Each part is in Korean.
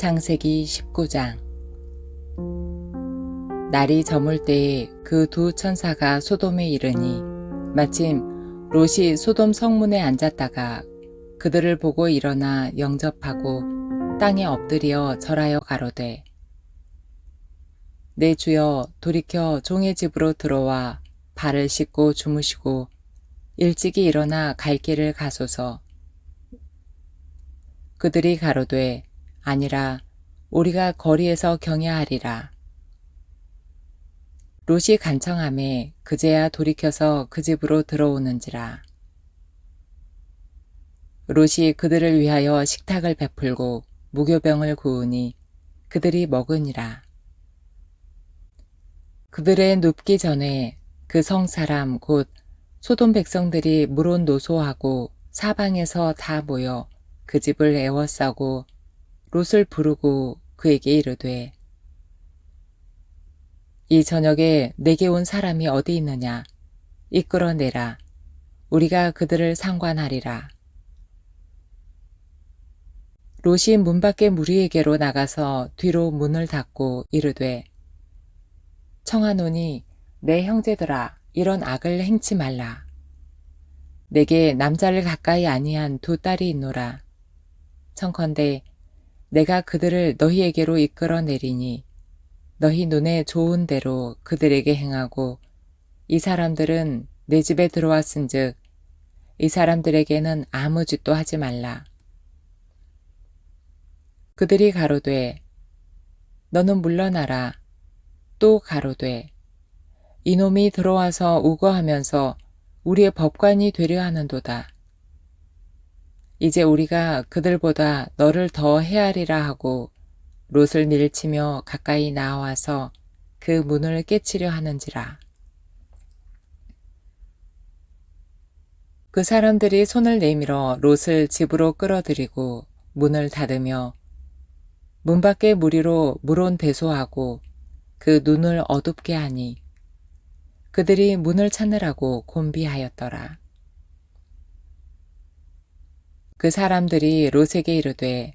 창세기 19장. 날이 저물 때에 그 두 천사가 소돔에 이르니 마침 롯이 소돔 성문에 앉았다가 그들을 보고 일어나 영접하고 땅에 엎드려 절하여 가로되 내 주여 돌이켜 종의 집으로 들어와 발을 씻고 주무시고 일찍이 일어나 갈 길을 가소서. 그들이 가로되 아니라 우리가 거리에서 경야하리라. 롯이 간청함에 그제야 돌이켜서 그 집으로 들어오는지라. 롯이 그들을 위하여 식탁을 베풀고 무교병을 구우니 그들이 먹으니라. 그들의 눕기 전에 그 성 사람 곧 소돔 백성들이 물온 노소하고 사방에서 다 모여 그 집을 애워싸고 롯을 부르고 그에게 이르되 이 저녁에 내게 온 사람이 어디 있느냐? 이끌어내라. 우리가 그들을 상관하리라. 롯이 문 밖에 무리에게로 나가서 뒤로 문을 닫고 이르되 청하노니 내 형제들아 이런 악을 행치 말라. 내게 남자를 가까이 아니한 두 딸이 있노라. 청컨대 내가 그들을 너희에게로 이끌어내리니 너희 눈에 좋은 대로 그들에게 행하고 이 사람들은 내 집에 들어왔은즉 이 사람들에게는 아무 짓도 하지 말라. 그들이 가로되 너는 물러나라. 또 가로되 이놈이 들어와서 우거하면서 우리의 법관이 되려 하는도다. 이제 우리가 그들보다 너를 더 헤아리라 하고 롯을 밀치며 가까이 나와서 그 문을 깨치려 하는지라. 그 사람들이 손을 내밀어 롯을 집으로 끌어들이고 문을 닫으며 문 밖에 무리로 물온 대소하고 그 눈을 어둡게 하니 그들이 문을 찾느라고 곤비하였더라. 그 사람들이 롯에게 이르되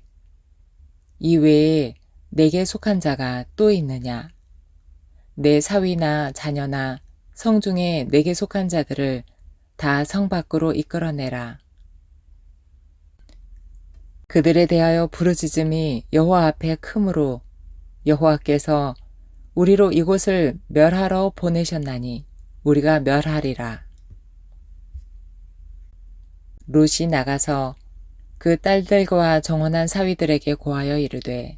이 외에 내게 속한 자가 또 있느냐 내 사위나 자녀나 성 중에 내게 속한 자들을 다 성 밖으로 이끌어내라. 그들에 대하여 부르짖음이 여호와 앞에 크므로 여호와께서 우리로 이곳을 멸하러 보내셨나니 우리가 멸하리라. 롯이 나가서 그 딸들과 정원한 사위들에게 고하여 이르되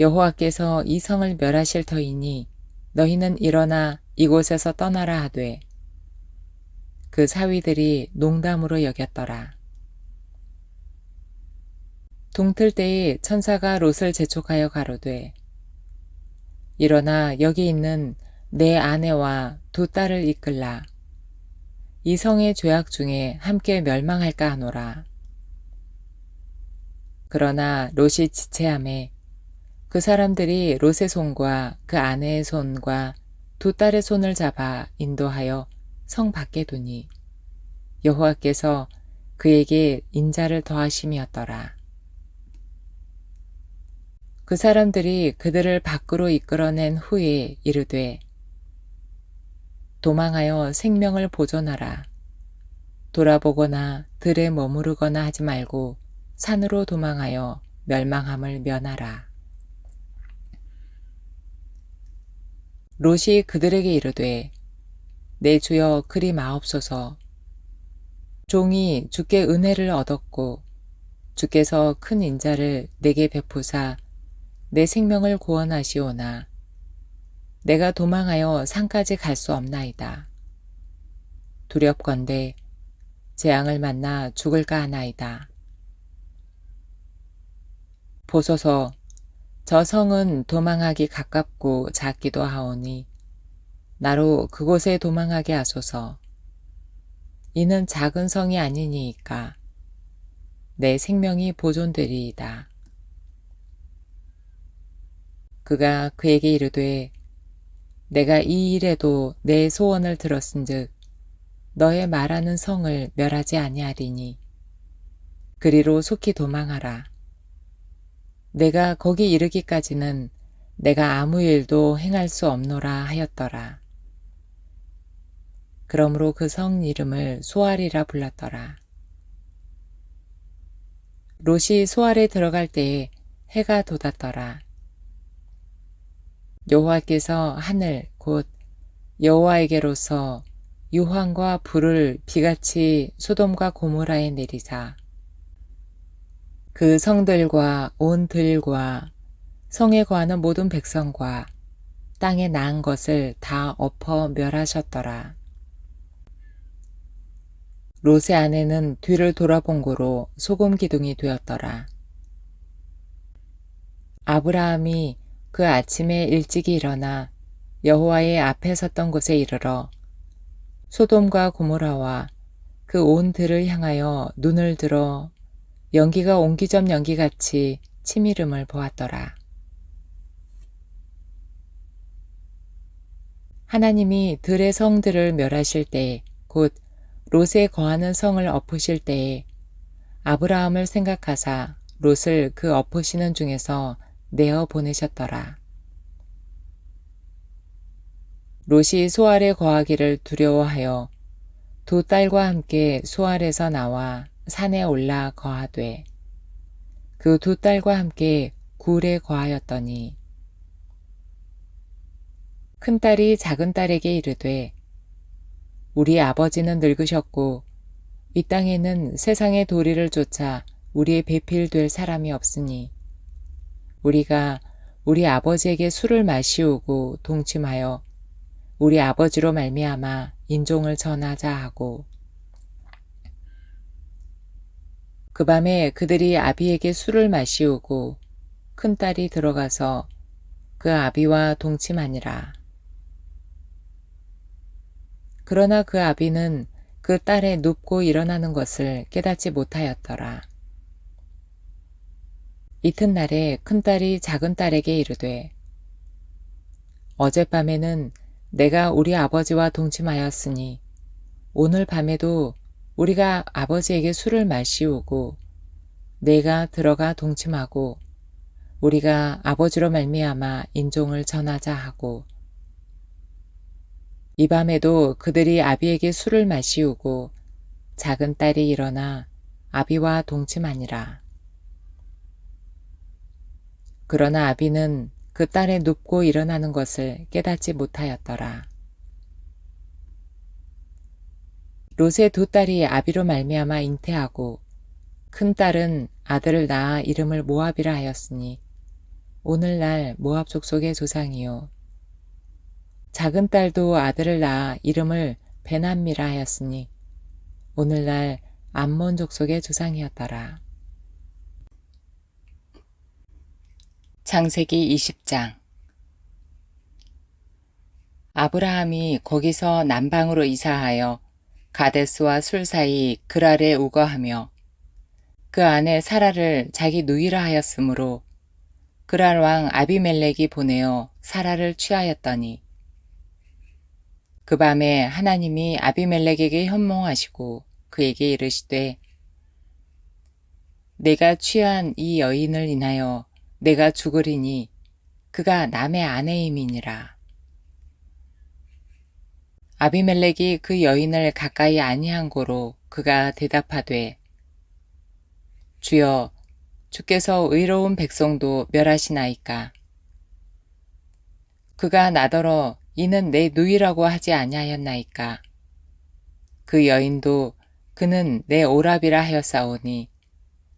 여호와께서 이 성을 멸하실 터이니 너희는 일어나 이곳에서 떠나라 하되 그 사위들이 농담으로 여겼더라. 동틀 때에 천사가 롯을 재촉하여 가로되 일어나 여기 있는 내 아내와 두 딸을 이끌라. 이 성의 죄악 중에 함께 멸망할까 하노라. 그러나 롯이 지체함에 그 사람들이 롯의 손과 그 아내의 손과 두 딸의 손을 잡아 인도하여 성 밖에 두니 여호와께서 그에게 인자를 더하심이었더라. 그 사람들이 그들을 밖으로 이끌어낸 후에 이르되 도망하여 생명을 보존하라. 돌아보거나 들에 머무르거나 하지 말고 산으로 도망하여 멸망함을 면하라. 롯이 그들에게 이르되 내 주여 그리 마옵소서 종이 주께 은혜를 얻었고 주께서 큰 인자를 내게 베푸사 내 생명을 구원하시오나 내가 도망하여 산까지 갈 수 없나이다. 두렵건대 재앙을 만나 죽을까 하나이다. 보소서 저 성은 도망하기 가깝고 작기도 하오니 나로 그곳에 도망하게 하소서. 이는 작은 성이 아니니이까 내 생명이 보존되리이다. 그가 그에게 이르되 내가 이 일에도 내 소원을 들었은즉 너의 말하는 성을 멸하지 아니하리니 그리로 속히 도망하라. 내가 거기 이르기까지는 내가 아무 일도 행할 수 없노라 하였더라. 그러므로 그 성 이름을 소알이라 불렀더라. 롯이 소알에 들어갈 때에 해가 돋았더라. 여호와께서 하늘 곧 여호와에게로서 유황과 불을 비같이 소돔과 고모라에 내리사 그 성들과 온 들과 성에 거하는 모든 백성과 땅에 나은 것을 다 엎어 멸하셨더라. 롯의 아내는 뒤를 돌아본 고로 소금 기둥이 되었더라. 아브라함이 그 아침에 일찍이 일어나 여호와의 앞에 섰던 곳에 이르러 소돔과 고모라와 그 온 들을 향하여 눈을 들어 연기가 옹기점 연기같이 치미름을 보았더라. 하나님이 들의 성들을 멸하실 때, 곧 롯에 거하는 성을 엎으실 때에 아브라함을 생각하사 롯을 그 엎으시는 중에서 내어 보내셨더라. 롯이 소알에 거하기를 두려워하여 두 딸과 함께 소알에서 나와 산에 올라 거하되 그 두 딸과 함께 굴에 거하였더니 큰 딸이 작은 딸에게 이르되 우리 아버지는 늙으셨고 이 땅에는 세상의 도리를 쫓아 우리의 배필될 사람이 없으니 우리가 우리 아버지에게 술을 마시우고 동침하여 우리 아버지로 말미암아 인종을 전하자 하고 그 밤에 그들이 아비에게 술을 마시우고 큰 딸이 들어가서 그 아비와 동침하니라. 그러나 그 아비는 그 딸의 눕고 일어나는 것을 깨닫지 못하였더라. 이튿날에 큰딸이 작은 딸에게 이르되 어젯밤에는 내가 우리 아버지와 동침하였으니 오늘 밤에도 우리가 아버지에게 술을 마시우고 내가 들어가 동침하고 우리가 아버지로 말미암아 인종을 전하자 하고 이 밤에도 그들이 아비에게 술을 마시우고 작은 딸이 일어나 아비와 동침하니라. 그러나 아비는 그 딸의 눕고 일어나는 것을 깨닫지 못하였더라. 롯의 두 딸이 아비로 말미암아 잉태하고 큰 딸은 아들을 낳아 이름을 모압이라 하였으니 오늘날 모압 족속의 조상이요 작은 딸도 아들을 낳아 이름을 베남미라 하였으니 오늘날 암몬 족속의 조상이었더라. 창세기 20장 아브라함이 거기서 남방으로 이사하여 가데스와 술 사이 그랄에 우거하며 그 안에 사라를 자기 누이라 하였으므로 그랄 왕 아비멜렉이 보내어 사라를 취하였더니 그 밤에 하나님이 아비멜렉에게 현몽하시고 그에게 이르시되 내가 취한 이 여인을 인하여 내가 죽으리니 그가 남의 아내임이니라. 아비멜렉이 그 여인을 가까이 아니한 고로 그가 대답하되 주여 주께서 의로운 백성도 멸하시나이까 그가 나더러 이는 내 누이라고 하지 아니하였나이까 그 여인도 그는 내 오랍이라 하였사오니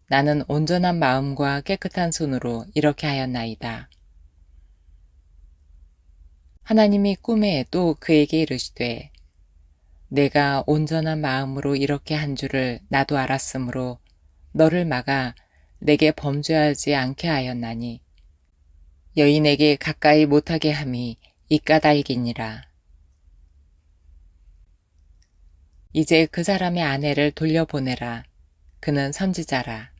나는 온전한 마음과 깨끗한 손으로 이렇게 하였나이다. 하나님이 꿈에 또 그에게 이르시되 내가 온전한 마음으로 이렇게 한 줄을 나도 알았으므로 너를 막아 내게 범죄하지 않게 하였나니 여인에게 가까이 못하게 함이 이 까닭이니라. 이제 그 사람의 아내를 돌려보내라. 그는 선지자라.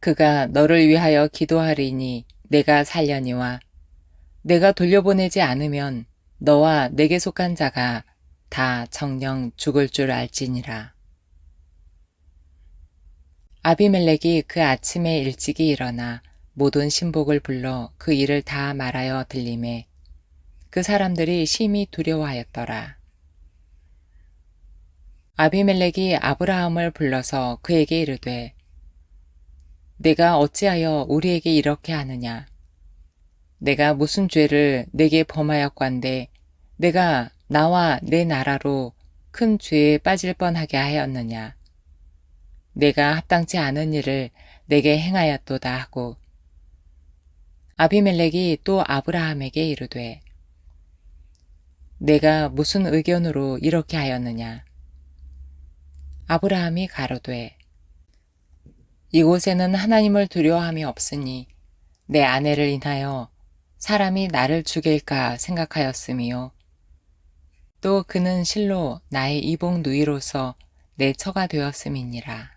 그가 너를 위하여 기도하리니 내가 살려니와 내가 돌려보내지 않으면 너와 내게 속한 자가 다 정령 죽을 줄 알지니라. 아비멜렉이 그 아침에 일찍이 일어나 모든 신복을 불러 그 일을 다 말하여 들림에 그 사람들이 심히 두려워하였더라. 아비멜렉이 아브라함을 불러서 그에게 이르되 내가 어찌하여 우리에게 이렇게 하느냐 내가 무슨 죄를 내게 범하였건데 내가 나와 내 나라로 큰 죄에 빠질 뻔하게 하였느냐? 내가 합당치 않은 일을 내게 행하였도다 하고. 아비멜렉이 또 아브라함에게 이르되 내가 무슨 의견으로 이렇게 하였느냐? 아브라함이 가로되 이곳에는 하나님을 두려워함이 없으니 내 아내를 인하여 사람이 나를 죽일까 생각하였으미요. 또 그는 실로 나의 이복 누이로서 내 처가 되었음이니라.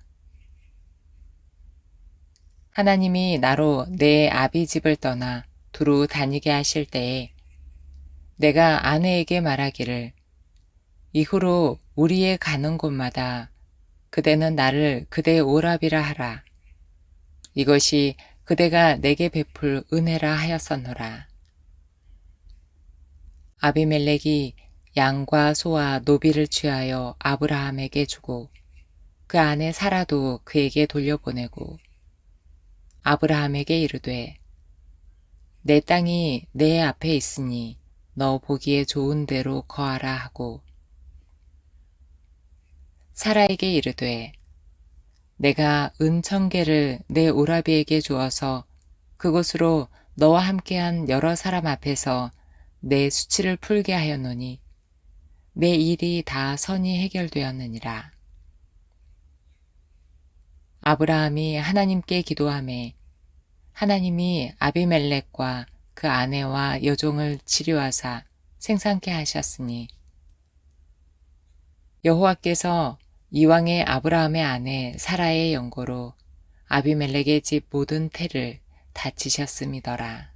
하나님이 나로 내 아비 집을 떠나 두루 다니게 하실 때에 내가 아내에게 말하기를 이후로 우리의 가는 곳마다 그대는 나를 그대의 오랍이라 하라. 이것이 그대가 내게 베풀 은혜라 하였었노라. 아비멜렉이 양과 소와 노비를 취하여 아브라함에게 주고 그 아내 사라도 그에게 돌려보내고 아브라함에게 이르되 내 땅이 내 앞에 있으니 너 보기에 좋은 대로 거하라 하고 사라에게 이르되 내가 은 천 개를 내 오라비에게 주어서 그곳으로 너와 함께한 여러 사람 앞에서 내 수치를 풀게 하였노니 내 일이 다 선이 해결되었느니라. 아브라함이 하나님께 기도함에 하나님이 아비멜렉과 그 아내와 여종을 치료하사 생산케 하셨으니 여호와께서 이왕의 아브라함의 아내 사라의 연고로 아비멜렉의 집 모든 태를 다치셨음이더라.